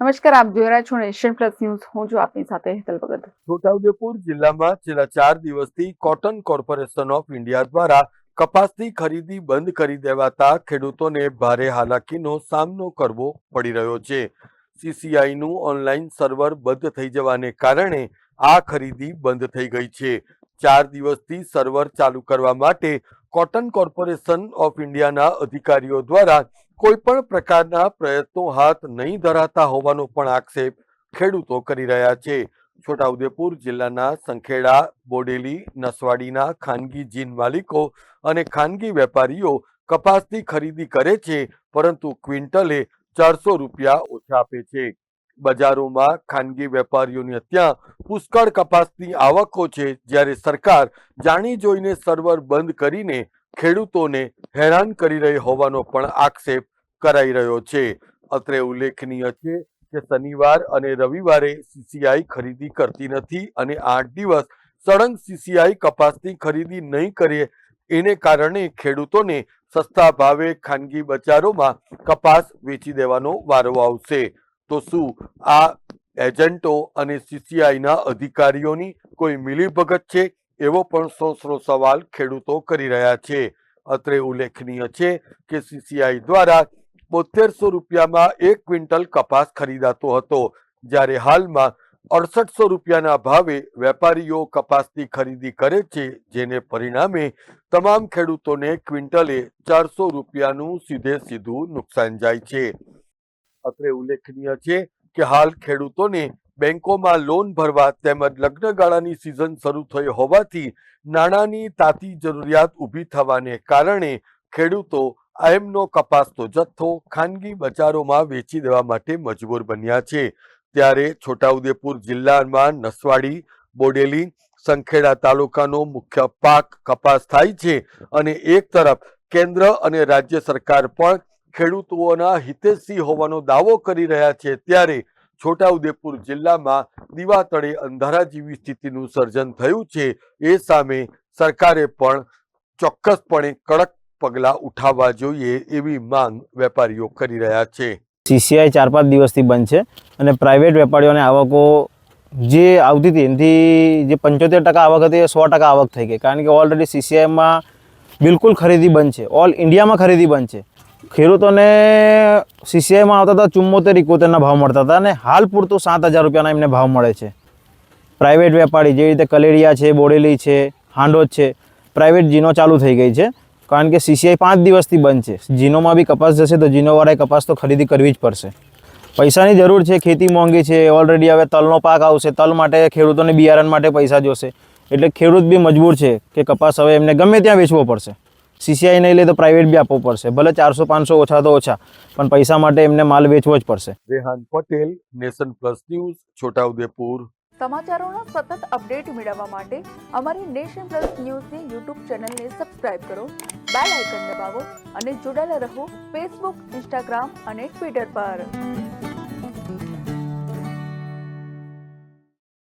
નમસ્કાર, આપ જોઈ રહ્યા છો નેશન પ્લસ ન્યૂઝ. હું છું આપની સાથે હેતલ ભગત. છોટાઉદેપુર જિલ્લામાં છેલ્લા ચાર દિવસથી કોટન કોર્પોરેશન ઓફ ઇન્ડિયા દ્વારા કપાસની ખરીદી બંધ કરી દેવાતા ખેડૂતોને ભારે હાલાકીનો સામનો કરવો પડી રહ્યો છે. સીસીઆઈનું ઓનલાઈન સર્વર બંધ થઈ જવાને કારણે આ ખરીદી બંધ થઈ ગઈ છે. ચાર દિવસથી સર્વર ચાલુ કરવા માટે કોટન કોર્પોરેશન ઓફ ઇન્ડિયાના અધિકારીઓ દ્વારા કોઈ પણ પ્રકારના પ્રયત્નો હાથ નહીં ધરાતા હોવાનો પણ આક્ષેપ ખેડૂતો કરી રહ્યા છે. છોટાઉદેપુર જિલ્લાના સંખેડા, બોડેલી, નસવાડીના ખાનગી જીન માલિકો અને ખાનગી વેપારીઓ કપાસની ખરીદી કરે છે, પરંતુ ક્વિન્ટલે ચારસો રૂપિયા ઓછા આપે છે. બજારોમાં ખાનગી વેપારીઓની ત્યાં પુષ્કળ કપાસની આવકો છે, જ્યારે સરકાર જાણી જોઈને સર્વર બંધ કરીને ખેડૂતોને હેરાન કરી રહી હોવાનો પણ આક્ષેપ કરાઈ રહ્યો છે. અત્રે ઉલ્લેખનીય છે કે શનિવાર અને રવિવારે સીસીઆઈ ખરીદી કરતી નથી અને આઠ દિવસ સળંગ સીસીઆઈ કપાસની ખરીદી નહીં કરે. એને કારણે ખેડૂતોને સસ્તા ભાવે ખાનગી બજારોમાં કપાસ વેચી દેવાનો વારો આવશે. તો શું આ એજન્ટો અને સીસીઆઈના અધિકારીઓની કોઈ મિલીભગત છે? એવો પણ સોસરો સવાલ ખેડૂતો કરી રહ્યા છે. અત્રે ઉલ્લેખનીય છે કે સીસીઆઈ દ્વારા બોતેરસો રૂપિયામાં એક ક્વિન્ટલ કપાસ ખરીદાતો હતો, જ્યારે હાલમાં અડસઠસો રૂપિયાના ભાવે વેપારીઓ કપાસની ખરીદી કરે છે, જેને પરિણામે તમામ ખેડૂતોને ક્વિન્ટલે ચારસો રૂપિયાનું સીધે સીધું નુકસાન જાય છે. અત્રે ઉલ્લેખનીય છે કે હાલ ખેડૂતોને બેંકોમાં લોન ભરવા તેમજ લગ્નગાળાની સિઝન શરૂ થઈ હોવાથી નાણાંની તાતી જરૂરિયાત ઊભી થવાને કારણે ખેડૂતો આયમનો કપાસનો જથ્થો ખાનગી બજારોમાં વેચી દેવા માટે મજબૂર બન્યા છે. ત્યારે છોટાઉદેપુર જિલ્લામાં નસવાડી, બોડેલી, સંખેડા તાલુકાનો મુખ્ય પાક કપાસ થાય છે અને એક તરફ કેન્દ્ર અને રાજ્ય સરકાર પણ ખેડૂતોના હિતેશી હોવાનો દાવો કરી રહ્યા છે. ત્યારે છોટાઉદેપુર જિલ્લામાં દીવા તળે અંધારા જેવી સ્થિતિનું સર્જન થયું છે, એ સામે સરકારે પણ ચોક્કસપણે કડક પગલાં ઉઠાવવા જોઈએ એવી માંગ વેપારીઓ કરી રહ્યા છે. સીસીઆઈ ચાર પાંચ દિવસથી બંધ છે અને પ્રાઇવેટ વેપારીઓને આવકો જે આવતી હતી, એનાથી જે પંચોતેર ટકા આવક હતી, એ સો ટકા આવક થઈ ગઈ. કારણ કે ઓલરેડી સીસીઆઈમાં બિલકુલ ખરીદી બંધ છે. ઓલ ઇન્ડિયામાં ખરીદી બંધ છે. ખેડૂતોને સીસીઆઈમાં આવતા હતા ચુમ્મોતેર ઇકોતેરના ભાવ મળતા હતા અને હાલ પૂરતું સાત હજાર રૂપિયાના એમને ભાવ મળે છે. પ્રાઇવેટ વેપારી જેવી રીતે કલેરિયા છે, બોડેલી છે, હાંડોદ છે પ્રાઇવેટ જીનો ચાલુ થઈ ગઈ છે. કારણ કે સીસીઆઈ પાંચ દિવસથી બંધ છે. જીનોમાં બી કપાસ જશે તો જીનોવાળાએ કપાસ તો ખરીદી કરવી જ પડશે. પૈસાની જરૂર છે, ખેતી મોંઘી છે ઓલરેડી હવે તલનો પાક આવશે. તલ માટે ખેડૂતોને બિયારણ માટે પૈસા જોશે. એટલે ખેડૂત બી મજબૂર છે કે કપાસ હવે એમને ગમે ત્યાં વેચવો પડશે. સીસીઆઈ નહીં લે તો પ્રાઇવેટ બી આપવો પડશે. ભલે ચારસો પાંચસો ઓછા તો ઓછા પણ પૈસા માટે એમને માલ વેચવો જ પડશે. Rehan Patel nation plus news Chhotaudepur. સમાચારોનો સતત અપડેટ મેળવવા માટે અમારી નેશન પ્લસ ન્યૂઝની યુટ્યુબ ચેનલને સબસ્ક્રાઇબ કરો બેલ આઇકન દબાવો અને જોડાયેલા રહો ફેસબુક ઇન્સ્ટાગ્રામ અને ટ્વિટર પર.